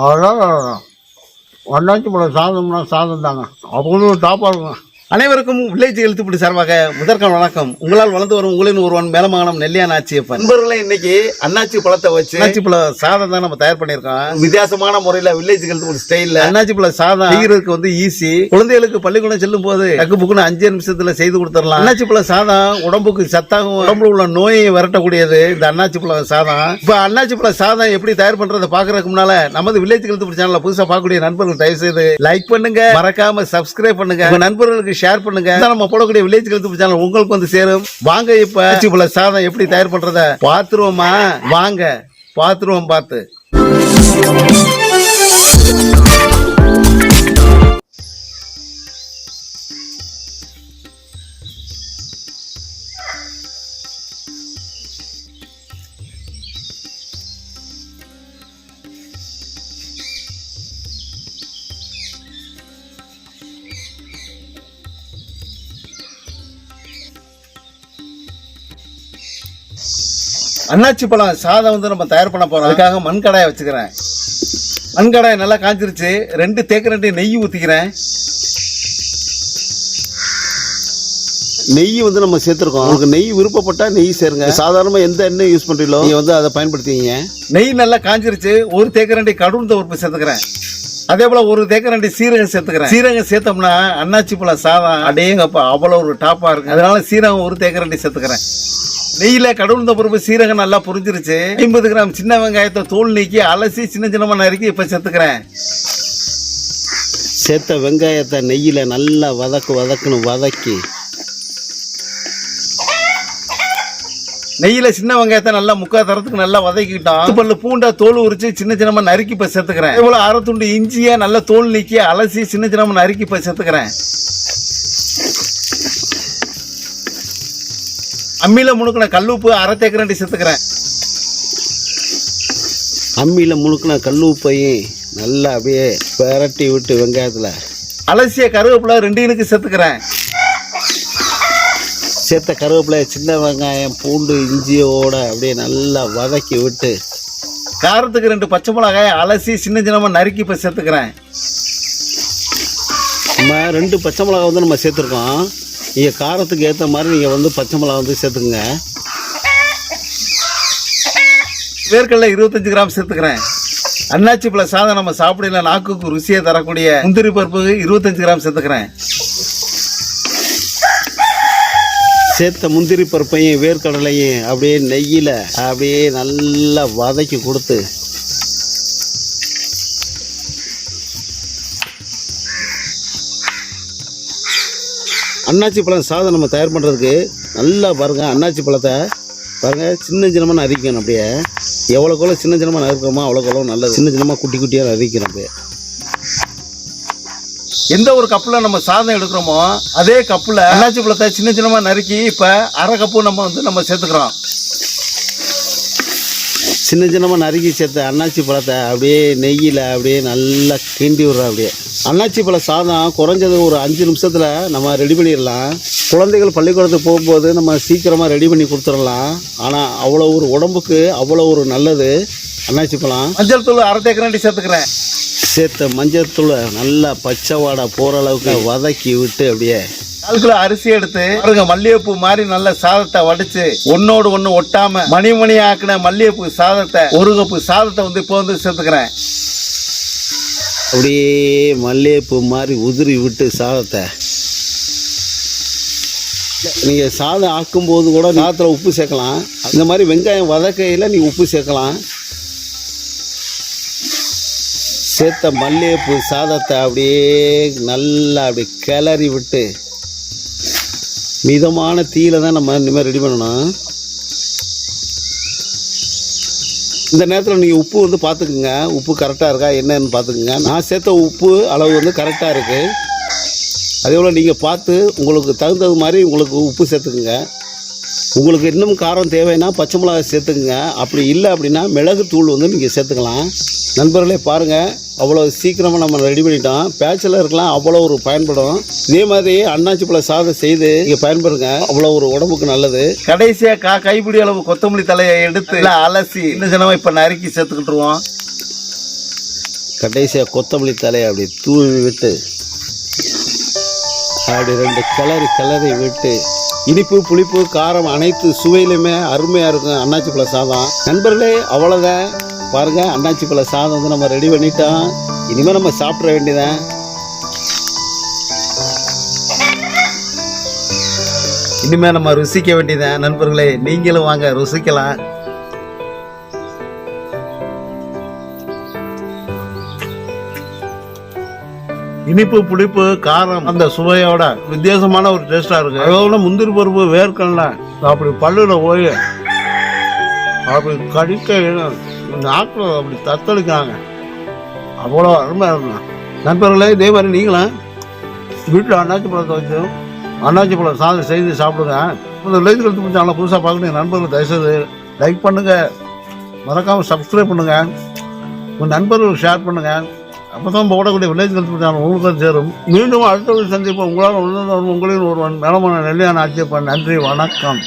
அதெல்லாம் ஒன்றாச்சு போல சாதம்னா சாதம் தாங்க. அவ்வளோ டாப்பாக இருக்கும் அனைவருக்கும் வில்லேஜ் எழுத்துப்படி சார்பாக முதற்கான வணக்கம். உங்களால் வளர்ந்து வரும் உங்களின் ஒருவன் மேலமாகனம் நெல்லியான் ஆட்சியப்பன் நண்பர்களே இன்னைக்கு அண்ணாச்சி பழத்தை வச்சு அண்ணாச்சி பழ சாதம் தான் நம்ம தயார் பண்ணியிருக்கோம். வித்தியாசமான முறையில வில்லேஜ் எழுத்துப்படி ஸ்டைல்ல அண்ணாச்சி பழ சாதம் செய்யறதுக்கு வந்து ஈஸி குழந்தைகளுக்கு பள்ளிக்கூடம் செல்லும் போது டக்கு புக்குன்னு அஞ்சு நிமிஷத்துல செய்து கொடுத்துடலாம். அண்ணாச்சி பழ சாதம் உடம்புக்கு சத்தாகவும் உடம்புல உள்ள நோயை விரட்டக்கூடியது. இந்த அண்ணாச்சி பழ சாதம். இப்ப அண்ணாச்சி பழ சாதம் எப்படி தயார் பண்றதை பாக்குறதுக்கு முன்னால நமது வில்லேஜ் எழுத்துப்படி சேனல்ல புதுசா பார்க்கக்கூடிய நண்பர்கள் தயவு செய்து லைக் பண்ணுங்க. மறக்காம சப்ஸ்கிரைப் பண்ணுங்க. நண்பர்களுக்கு ஷேர் பண்ணுங்க. நம்ம போடக்கூடிய வில்லேஜ் எழுத்துப்படி சேனல் உங்களுக்கு வந்து சேரும். வாங்க இப்ப. சாதம் எப்படி தயார் பண்றத? பாத்துருவோமா வாங்க. பாத்துருவோம் பார்த்து அண்ணாச்சி பழம் சாதம் வந்து நம்ம தயார் பண்ண போறோம். அதுக்காக மண் கடாயை வச்சுக்கிறேன். மண் கடாய் நல்லா காஞ்சிருச்சு. ரெண்டு தேக்க ரெண்டு நெய் ஊத்திக்கிறேன். நெய் வந்து நம்ம சேர்த்துருக்கோம். உங்களுக்கு நெய் விருப்பப்பட்டா நெய் சேருங்க. சாதாரணமா எந்த எண்ணெய் யூஸ் பண்றீங்களோ? நீங்க வந்து அதை பயன்படுத்திங்க நெய் நல்லா காஞ்சிருச்சு. ஒரு தேக்கரண்டி கடுந்த உறுப்பு சேர்த்துக்கிறேன். அதே போல ஒரு தேக்கரண்டி சீரகம் சேர்த்துக்கிறேன். சீரகம் சேர்த்தோம்னா அண்ணாச்சி பழ சாதம் அடேங்கப்பா அவ்வளவு ஒரு டாப்பா இருக்கு அதனால சீரகம் ஒரு தேக்கரண்டி சேர்த்துக்கிறேன். நெய்யில கடவுந்த பொறுப்பு சீரகம் நல்லா புரிஞ்சிருச்சு. ஐம்பது கிராம் சின்ன வெங்காயத்தை தோல் நீக்கி அலசி சின்ன சின்னமா நறுக்கி இப்ப சேர்த்துக்கிறேன். சேர்த்த வெங்காயத்தை நெய்யில் நல்லா வதக்கு வதக்குன்னு வதக்கி. நெய்யில சின்ன வெங்காயத்தை நல்லா முக்கா தரத்துக்கு நல்லா வதக்கிட்டோம் பத்து பல்லு பூண்டா தோல் உரிச்சு சின்ன சின்னமா நறுக்கி இப்ப சேர்த்துக்கிறேன். இவ்வளவு அரை துண்டு இஞ்சிய நல்லா தோல் நீக்கி அலசி சின்ன சின்னமா நறுக்கி இப்ப சேர்த்துக்கிறேன். அம்மியில முணுக்கின கல்லுப்பு அரை தேக்கரண்டி சேர்த்துக்கிறேன் அம்மியில் முழுக்கின கல் உப்பையும் நல்லா அப்படியே பெரட்டி விட்டு வெங்காயத்தில். அலசிய கருவேப்பிலை ரெண்டு இனுக்கு சேர்த்துக்கிறேன் சேர்த்த கருவேப்பிலை சின்ன வெங்காயம் பூண்டு இஞ்சியோட அப்படியே நல்லா வதக்கி விட்டு. காரத்துக்கு ரெண்டு பச்சை மிளகாய் அலசி சின்ன சின்னமா நறுக்கி இப்ப சேர்த்துக்கிறேன் நம்ம ரெண்டு பச்சை மிளகா வந்து நம்ம சேர்த்துருக்கோம். நீங்கள் காரத்துக்கு ஏற்ற மாதிரி நீங்கள் வந்து பச்சை மிளகா வந்து சேர்த்துக்குங்க. வேர்க்கடலை இருபத்தஞ்சு கிராம் சேர்த்துக்கிறேன். அன்னாச்சி பழ சாதம் நம்ம சாப்பிடல நாக்குக்கு ருசியை தரக்கூடிய முந்திரி பருப்பு இருபத்தஞ்சு கிராம் சேர்த்துக்கிறேன். சேர்த்த முந்திரி பருப்பையும் வேர்க்கடலையும் அப்படியே நெய்யில் அப்படியே நல்லா வதக்கி கொடுத்து அன்னாச்சி பழம் சாதம் நம்ம தயார் பண்ணுறதுக்கு நல்லா பாருங்கள் அன்னாச்சி பழத்தை பாருங்கள் சின்ன சின்னமாக நறுக்கணும் அப்படியே. எவ்வளோக்கெவ்வளோ சின்ன சின்னமாக நறுக்கிறோமோ அவ்வளோக்கெவ்வளோ நல்லது. சின்ன சின்னமாக குட்டி குட்டியாக நறுக்கணும் அப்படியே. எந்த ஒரு கப்பில் நம்ம சாதம் எடுக்கிறோமோ அதே கப்பில் அன்னாச்சி பழத்தை சின்ன சின்னமாக நறுக்கி இப்போ அரை கப்பு நம்ம வந்து நம்ம சேர்த்துக்கிறோம். சின்ன சின்னமாக நறுக்கி சேர்த்த அன்னாச்சி பழத்தை அப்படியே நெய்யில் அப்படியே நல்லா கிண்டி விட்றோம் அப்படியே. அன்னாச்சி பழ சாதம் குறைஞ்சது ஒரு அஞ்சு நிமிஷத்தில் நம்ம ரெடி பண்ணிடலாம். குழந்தைகள் பள்ளிக்கூடத்துக்கு போகும்போது நம்ம சீக்கிரமாக ரெடி பண்ணி கொடுத்துடலாம். ஆனால் அவ்வளோ ஒரு உடம்புக்கு அவ்வளோ ஒரு நல்லது. அன்னாச்சி பழம். மஞ்சள் தூள் அரை தேக்கரண்டி சேர்த்துக்கிறேன். சேர்த்த மஞ்சத்தூளை நல்லா பச்சை வாடை போகிற அளவுக்கு வதக்கி விட்டு அப்படியே கால் கிலோ அரிசி எடுத்து பாருங்க மல்லிகைப்பூ மாதிரி நல்ல சாதத்தை வடிச்சு ஒன்னோடு ஒண்ணு ஒட்டாம மணி மணி ஆக்கின மல்லிகைப்பூ சாதத்தை ஒரு கப்பு சாதத்தை வந்து இப்போ வந்து சேர்த்துக்கிறேன். அப்படியே மல்லிகைப்பூ மாதிரி உதிரி விட்டு சாதத்தை. நீங்கள் சாதம் ஆக்கும்போது கூட சாதத்தில் உப்பு சேர்க்கலாம். இந்த மாதிரி வெங்காயம் வதக்கையில் நீங்கள் உப்பு சேர்க்கலாம். சேர்த்த மல்லிகைப்பூ சாதத்தை அப்படியே நல்லா அப்படி கிளறி விட்டு மிதமான தீயில தான் நம்ம இனிமேல் ரெடி பண்ணணும் இந்த நேரத்தில் நீங்கள் உப்பு வந்து பார்த்துக்குங்க. உப்பு கரெக்டாக இருக்கா என்னன்னு பார்த்துக்குங்க. நான் சேர்த்த உப்பு அளவு வந்து கரெக்டாக இருக்குது அதே போல் நீங்கள் பார்த்து உங்களுக்கு தகுந்தது மாதிரி உங்களுக்கு உப்பு சேர்த்துக்குங்க. உங்களுக்கு இன்னும் காரம் தேவைன்னா பச்சை மிளகாய் சேர்த்துக்குங்க. அப்படி இல்லை அப்படின்னா மிளகு தூள் வந்து நீங்கள் சேர்த்துக்கலாம். நண்பர்களே பாருங்கள் அவ்வளோ சீக்கிரமாக நம்ம ரெடி பண்ணிட்டோம். பேச்சலருக்கெலாம் அவ்வளோ ஒரு பயன்படும். இதே மாதிரி அண்ணாச்சி பழ சாதம் செய்து நீங்கள் பயன்படுங்க. அவ்வளோ ஒரு உடம்புக்கு நல்லது. கடைசியா கா கைப்பிடி அளவு கொத்தமல்லி தலையை எடுத்து அலசி சின்ன சின்னமா இப்ப நறுக்கி சேர்த்துக்கிட்டுருவோம். கடைசியாக கொத்தமல்லி தலையை அப்படி தூவி விட்டு அப்படி ரெண்டு கிளறி கிளறி விட்டு இனிப்பு புளிப்பு காரம் அனைத்து சுவையிலுமே அருமையாக இருக்கும் அன்னாச்சி பழ சாதம். நண்பர்களே அவ்வளோதான் பாருங்கள் அண்ணாச்சி பழ சாதம் வந்து நம்ம ரெடி பண்ணிட்டோம் இனிமேல் நம்ம சாப்பிட வேண்டியதான் இனிமே நம்ம ருசிக்க வேண்டியதான் நண்பர்களே நீங்களும் வாங்க ருசிக்கலாம். இனிப்பு புளிப்பு காரம் அந்த சுவையோட வித்தியாசமான ஒரு டேஸ்டா இருக்கு. அதோட முந்திரி பருப்பு வேர்க்கடல அப்படி பல்லுல போய் அப்படி கடிக்க நாக்கில் அப்படி தத்தெடுக்கிறாங்க அவ்வளோ அருமையாக இருக்கும் நண்பர்களே இதே மாதிரி நீங்களும் வீட்டில் அண்ணாச்சி பழத்தை வச்சு அண்ணாச்சி பழம் சாதம் செய்து சாப்பிடுங்க. இந்த லைட் கழுத்து சேனலை புதுசாக பார்க்கணும் நண்பர்கள் தயவுசெய்து லைக் பண்ணுங்கள் மறக்காமல் சப்ஸ்கிரைப் பண்ணுங்கள் உங்கள் நண்பர்களுக்கு ஷேர் பண்ணுங்கள் அப்போ தான் போடக்கூடிய வில்லேஜ் கல்ச்சர் சேனல் உங்களுக்கு சேரும். மீண்டும் அடுத்த சந்திப்போம். உங்களால் உணர்ந்தவன் உங்களின் ஒருவன். மேலமான நெல்லையான ஆட்சியப்பன். நன்றி வணக்கம்.